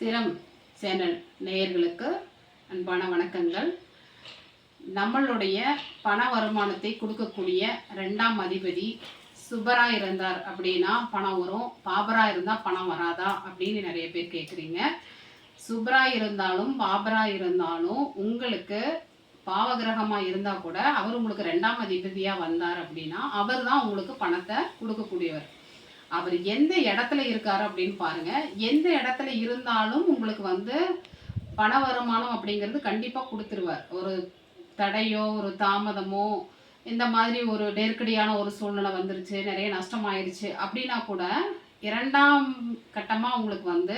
ஸ்திரம் channel நேயர்களுக்கு அன்பான வணக்கங்கள். நம்மளுடைய பண வருமானத்தை கொடுக்கக்கூடிய ரெண்டாம் அதிபதி சுபராக இருந்தார் அப்படின்னா பணம் வரும். பாபராக இருந்தால் பணம் வராதா அப்படின்னு நிறைய பேர் கேட்குறீங்க சுபராக இருந்தாலும் பாபராக இருந்தாலும் உங்களுக்கு பாவகிரகமாக இருந்தால் கூட அவர் உங்களுக்கு ரெண்டாம் அதிபதியாக வந்தார் அப்படின்னா அவர் தான் உங்களுக்கு பணத்தை கொடுக்கக்கூடியவர். அவர் எந்த இடத்துல இருக்காரு அப்படின்னு பாருங்க. எந்த இடத்துல இருந்தாலும் உங்களுக்கு வந்து பண வருமானம் அப்படிங்கிறது கண்டிப்பாக கொடுத்துருவார். ஒரு தடையோ ஒரு தாமதமோ இந்த மாதிரி ஒரு நெருக்கடியான ஒரு சூழ்நிலை வந்துருச்சு நிறைய நஷ்டமாயிருச்சு அப்படின்னா கூட இரண்டாம் கட்டமாக உங்களுக்கு வந்து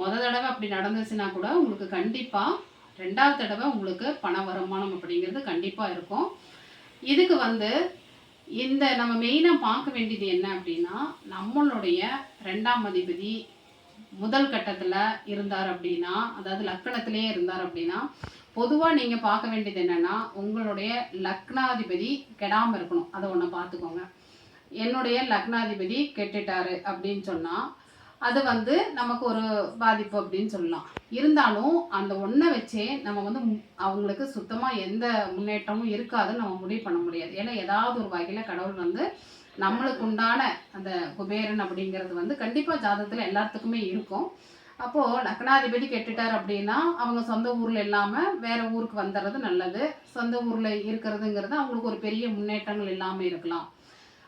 முத தடவை அப்படி நடந்துச்சுன்னா கூட உங்களுக்கு கண்டிப்பாக ரெண்டாவது தடவை உங்களுக்கு பண வருமானம் அப்படிங்கிறது கண்டிப்பாக இருக்கும். இதுக்கு வந்து இந்த நம்ம மெயினாக பார்க்க வேண்டியது என்ன அப்படின்னா நம்மளுடைய ரெண்டாம் அதிபதி முதல் கட்டத்தில் இருந்தார் அப்படின்னா அதாவது லக்கணத்திலே இருந்தார் அப்படின்னா பொதுவாக நீங்கள் பார்க்க வேண்டியது என்னன்னா உங்களுடைய லக்னாதிபதி கெடாமல் இருக்கணும். அதை ஒன்று பார்த்துக்கோங்க. என்னுடைய லக்னாதிபதி கெட்டுட்டாரு அப்படின்னு சொன்னால் அது வந்து நமக்கு ஒரு பாதிப்பு அப்படின்னு சொல்லலாம். இருந்தாலும் அந்த ஒன்றை வச்சே நம்ம வந்து மு- அவங்களுக்கு சுத்தமாக எந்த முன்னேற்றமும் இருக்காதுன்னு நம்ம முடிவு பண்ண முடியாது. ஏன்னா ஏதாவது ஒரு வகையில் கடவுள் வந்து நம்மளுக்கு உண்டான அந்த குபேரன் அப்படிங்கிறது வந்து கண்டிப்பாக ஜாதகத்தில் எல்லாத்துக்குமே இருக்கும். அப்போது லக்னாதிபதி கெட்டுட்டார் அப்படின்னா அவங்க சொந்த ஊரில் இல்லாமல் வேறு ஊருக்கு வந்துடுறது நல்லது. சொந்த ஊரில் இருக்கிறதுங்கிறது அவங்களுக்கு ஒரு பெரிய முன்னேற்றங்கள் இல்லாமல் இருக்கலாம்.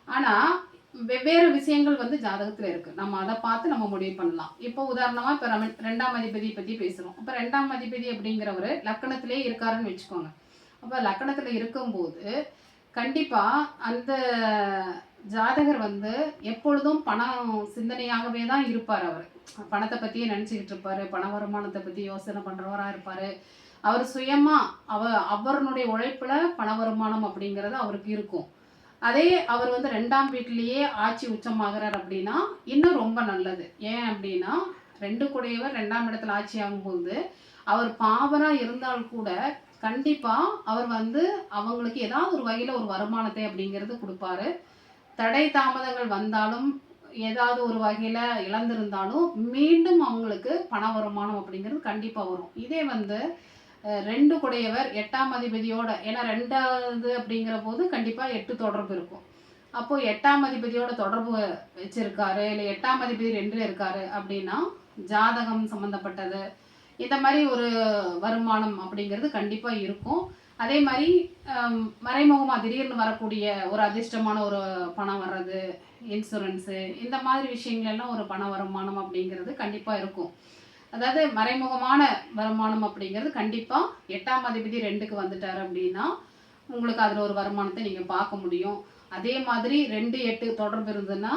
ஆனால் வெவ்வேறு விஷயங்கள் வந்து ஜாதகத்தில் இருக்குது நம்ம அதை பார்த்து நம்ம முடிவு பண்ணலாம். இப்போ உதாரணமாக இப்போ நம்ம ரெண்டாம் அதிபதியை பற்றி பேசுகிறோம் இப்போ ரெண்டாம் அதிபதி அப்படிங்கிறவர் லக்கணத்திலே இருக்காருன்னு வச்சுக்கோங்க. அப்போ லக்கணத்தில் இருக்கும்போது கண்டிப்பாக அந்த ஜாதகர் வந்து எப்பொழுதும் பணம் சிந்தனையாகவே தான் இருப்பார் அவர். பணத்தை பற்றியே நினச்சிக்கிட்டு இருப்பார். பண வருமானத்தை பற்றி யோசனை பண்ணுறவராக இருப்பார். அவர் சுயமாக அவ அவருடைய உழைப்பில் பண வருமானம் அப்படிங்கிறது அவருக்கு இருக்கும். அதே அவர் வந்து ரெண்டாம் வீட்டிலேயே ஆட்சி உச்சமாகிறார் அப்படின்னா இன்னும் ரொம்ப நல்லது. ஏன் அப்படின்னா ரெண்டு கூடையவர் ரெண்டாம் இடத்துல ஆட்சி ஆகும்போது அவர் பாவராக இருந்தால் கூட கண்டிப்பாக அவர் வந்து அவங்களுக்கு ஏதாவது ஒரு வகையில் ஒரு வருமானத்தை அப்படிங்கிறது கொடுப்பாரு. தடை தாமதங்கள் வந்தாலும் ஏதாவது ஒரு வகையில் இழந்திருந்தாலும் மீண்டும் அவங்களுக்கு பண வருமானம் அப்படிங்கிறது கண்டிப்பாக வரும். இதே வந்து ரெண்டு குடையவர் எட்டாம் அதிபதியோட ஏன்னா ரெண்டாவது அப்படிங்கிற போது கண்டிப்பாக எட்டு தொடர்பு இருக்கும். அப்போது எட்டாம் அதிபதியோட தொடர்பு வச்சுருக்காரு இல்லை எட்டாம் அதிபதி ரெண்டில் இருக்காரு அப்படின்னா ஜாதகம் சம்மந்தப்பட்டது இந்த மாதிரி ஒரு வருமானம் அப்படிங்கிறது கண்டிப்பாக இருக்கும். அதே மாதிரி மறைமுகமாக மறைமுகமா திடீர்னு வரக்கூடிய ஒரு அதிர்ஷ்டமான ஒரு பணம் வர்றது இன்சூரன்ஸு இந்த மாதிரி விஷயங்கள் எல்லாம் ஒரு பண வருமானம் அப்படிங்கிறது கண்டிப்பாக இருக்கும். அதாவது மறைமுகமான வருமானம் அப்படிங்கிறது கண்டிப்பாக எட்டாம் அதிபதி ரெண்டுக்கு வந்துட்டார் அப்படின்னா உங்களுக்கு அதில் ஒரு வருமானத்தை நீங்கள் பார்க்க முடியும். அதே மாதிரி ரெண்டு எட்டு தொடர்பு இருந்ததுன்னா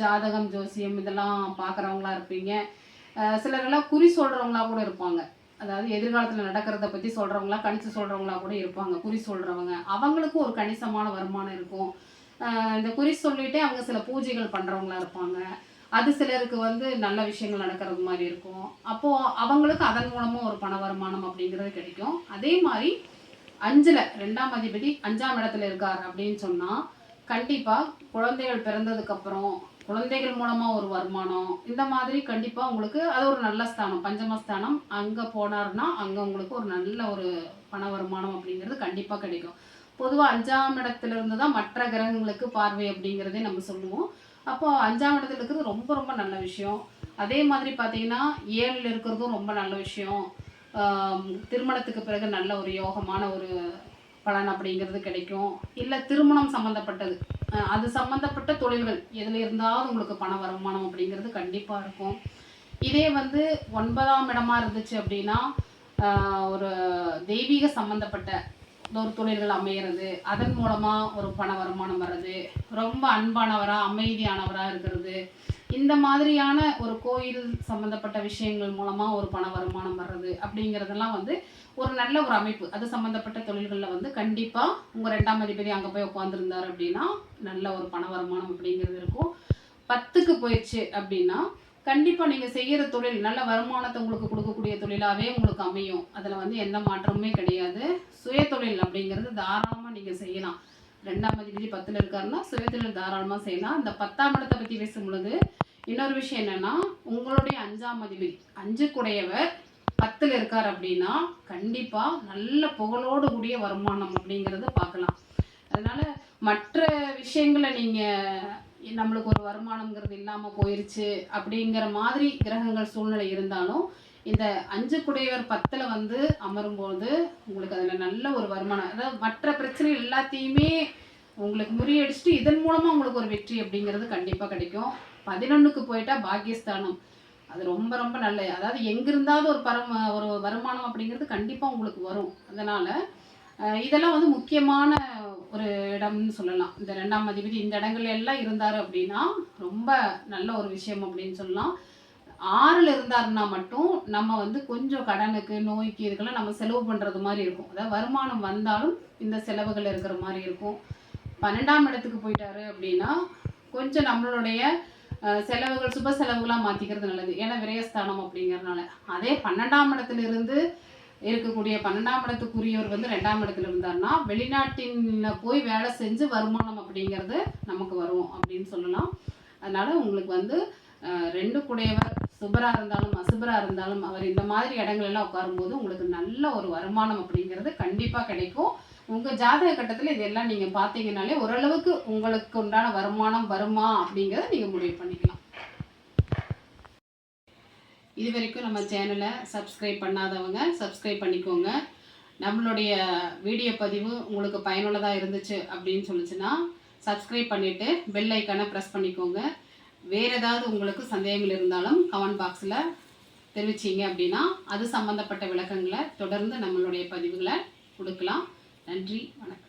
ஜாதகம் ஜோசியம் இதெல்லாம் பார்க்குறவங்களா இருப்பீங்க. சிலரெல்லாம் குறி சொல்கிறவங்களா கூட இருப்பாங்க. அதாவது எதிர்காலத்தில் நடக்கிறத பற்றி சொல்கிறவங்களா கணிச்சு சொல்கிறவங்களா கூட இருப்பாங்க குறி சொல்கிறவங்க அவங்களுக்கும் ஒரு கணிசமான வருமானம் இருக்கும். இந்த குறி சொல்லிட்டே அவங்க சில பூஜைகள் பண்ணுறவங்களா இருப்பாங்க. அது சிலருக்கு வந்து நல்ல விஷயங்கள் நடக்கிறது மாதிரி இருக்கும். அப்போது அவங்களுக்கு அதன் மூலமாக ஒரு பண வருமானம் அப்படிங்கிறது கிடைக்கும். அதே மாதிரி அஞ்சில் ரெண்டாம் அதிபதி அஞ்சாம் இடத்துல இருக்கார் அப்படின்னு சொன்னால் கண்டிப்பாக குழந்தைகள் பிறந்ததுக்கப்புறம் குழந்தைகள் மூலமாக ஒரு வருமானம் இந்த மாதிரி கண்டிப்பாக உங்களுக்கு அது ஒரு நல்ல ஸ்தானம் பஞ்சமஸ்தானம் அங்கே போனாருன்னா அங்கே உங்களுக்கு ஒரு நல்ல ஒரு பண வருமானம் அப்படிங்கிறது கண்டிப்பாக கிடைக்கும். பொதுவாக அஞ்சாம் இடத்துல இருந்து தான் மற்ற கிரகங்களுக்கு பார்வை அப்படிங்கிறதே நம்ம சொல்லுவோம். அப்போ அஞ்சாம் இடத்துல இருக்கிறது ரொம்ப ரொம்ப நல்ல விஷயம். அதே மாதிரி பார்த்தீங்கன்னா ஏழில் இருக்கிறதும் ரொம்ப நல்ல விஷயம். திருமணத்துக்கு பிறகு நல்ல ஒரு யோகமான ஒரு பலன் அப்படிங்கிறது கிடைக்கும். இல்லை திருமணம் சம்மந்தப்பட்டது அது சம்மந்தப்பட்ட தொழில்கள். எதில் இருந்தாலும் உங்களுக்கு பண வருமானம் அப்படிங்கிறது கண்டிப்பாக இருக்கும். இதே வந்து ஒன்பதாம் இடமா இருந்துச்சு அப்படின்னா ஒரு தெய்வீக சம்மந்தப்பட்ட ஒரு தொழில்கள் அமையிறது. அதன் மூலமாக ஒரு பண வருமானம் வர்றது. ரொம்ப அன்பானவராக அமைதியானவராக இருக்கிறது. இந்த மாதிரியான ஒரு கோயில் சம்மந்தப்பட்ட விஷயங்கள் மூலமாக ஒரு பண வருமானம் வர்றது அப்படிங்கிறதெல்லாம் வந்து ஒரு நல்ல ஒரு அமைப்பு. அது சம்மந்தப்பட்ட தொழில்களில் வந்து கண்டிப்பாக உங்கள் ரெண்டாம் அதிபதி அங்கே போய் உட்காந்துருந்தார் அப்படின்னா நல்ல ஒரு பண வருமானம் அப்படிங்கிறது இருக்கும். பத்துக்கு போயிடுச்சு அப்படின்னா கண்டிப்பாக நீங்கள் செய்கிற தொழில் நல்ல வருமானத்தை உங்களுக்கு கொடுக்கக்கூடிய தொழிலாகவே உங்களுக்கு அமையும். அதில் வந்து எந்த மாற்றமுமே கிடையாது. சுய தொழில் அப்படிங்கிறது தாராளமாக நீங்கள் செய்யலாம். ரெண்டாம் அதிபதி பத்தில் இருக்காருன்னா சுய தொழில் தாராளமாக செய்யலாம். இந்த பத்தாம் இடத்தை பற்றி பேசும் பொழுது இன்னொரு விஷயம் என்னென்னா உங்களுடைய அஞ்சாம் அதிபதி அஞ்சு குடையவர் பத்தில் இருக்கார் அப்படின்னா கண்டிப்பாக நல்ல புகழோடு கூடிய வருமானம் அப்படிங்கிறத பார்க்கலாம். அதனால் மற்ற விஷயங்களை நீங்கள் நம்மளுக்கு ஒரு வருமானம்ங்கிறது இல்லாமல் போயிருச்சு அப்படிங்கிற மாதிரி கிரகங்கள் சூழ்நிலை இருந்தாலும் இந்த அஞ்சு குடையவர் பத்தில் வந்து அமரும்போது உங்களுக்கு அதில் நல்ல ஒரு வருமானம் அதாவது மற்ற பிரச்சனை எல்லாத்தையுமே உங்களுக்கு முறியடிச்சுட்டு இதன் மூலமாக உங்களுக்கு ஒரு வெற்றி அப்படிங்கிறது கண்டிப்பாக கிடைக்கும். பதினொன்றுக்கு போயிட்டா பாக்கியஸ்தானம். அது ரொம்ப ரொம்ப நல்ல அதாவது எங்கிருந்தாவது ஒரு பரம ஒரு வருமானம் அப்படிங்கிறது கண்டிப்பாக உங்களுக்கு வரும். அதனால் இதெல்லாம் வந்து முக்கியமான ஒரு இடம்னு சொல்லலாம். இந்த ரெண்டாம் அதிபதி இந்த இடங்கள்ல எல்லாம் இருந்தார் அப்படின்னா ரொம்ப நல்ல ஒரு விஷயம் அப்படின்னு சொல்லலாம். ஆறில் இருந்தாருன்னா மட்டும் நம்ம வந்து கொஞ்சம் கடனுக்கு நோய்க்கு இதுக்கெல்லாம் நம்ம செலவு பண்ணுறது மாதிரி இருக்கும். அதாவது வருமானம் வந்தாலும் இந்த செலவுகள் இருக்கிற மாதிரி இருக்கும். பன்னெண்டாம் இடத்துக்கு போயிட்டாரு அப்படின்னா கொஞ்சம் நம்மளுடைய செலவுகள் சுப செலவுகளாக மாற்றிக்கிறது நல்லது. ஏன்னா விரயஸ்தானம் அப்படிங்கிறதுனால. அதே பன்னெண்டாம் இடத்துல இருந்து இருக்கக்கூடிய பன்னெண்டாம் இடத்துக்குரியவர் வந்து ரெண்டாம் இடத்துல இருந்தாருன்னா வெளிநாட்டின் போய் வேலை செஞ்சு வருமானம் அப்படிங்கிறது நமக்கு வரும் அப்படின்னு சொல்லலாம். அதனால் உங்களுக்கு வந்து ரெண்டு குடையவர் சுபராக இருந்தாலும் அசுபராக இருந்தாலும் அவர் இந்த மாதிரி இடங்கள் எல்லாம் உட்காரும்போது உங்களுக்கு நல்ல ஒரு வருமானம் அப்படிங்கிறது கண்டிப்பாக கிடைக்கும். உங்கள் ஜாதக கட்டத்தில் இதெல்லாம் நீங்கள் பார்த்தீங்கனாலே ஓரளவுக்கு உங்களுக்கு உண்டான வருமானம் வருமா அப்படிங்கிறத நீங்கள் முடிவு பண்ணிக்கலாம். இது வரைக்கும் நம்ம சேனலை சப்ஸ்கிரைப் பண்ணாதவங்க சப்ஸ்கிரைப் பண்ணிக்கோங்க. நம்மளுடைய வீடியோ பதிவு உங்களுக்கு பயனுள்ளதாக இருந்துச்சு அப்படின்னு சொல்லிச்சுன்னா சப்ஸ்கிரைப் பண்ணிவிட்டு பெல் ஐக்கானை ப்ரெஸ் பண்ணிக்கோங்க. வேறு ஏதாவது உங்களுக்கு சந்தேகங்கள் இருந்தாலும் கமெண்ட் பாக்ஸில் தெரிவிச்சிங்க அப்படின்னா அது சம்மந்தப்பட்ட விளக்கங்களை தொடர்ந்து நம்மளுடைய பதிவுகளை கொடுக்கலாம். நன்றி வணக்கம்.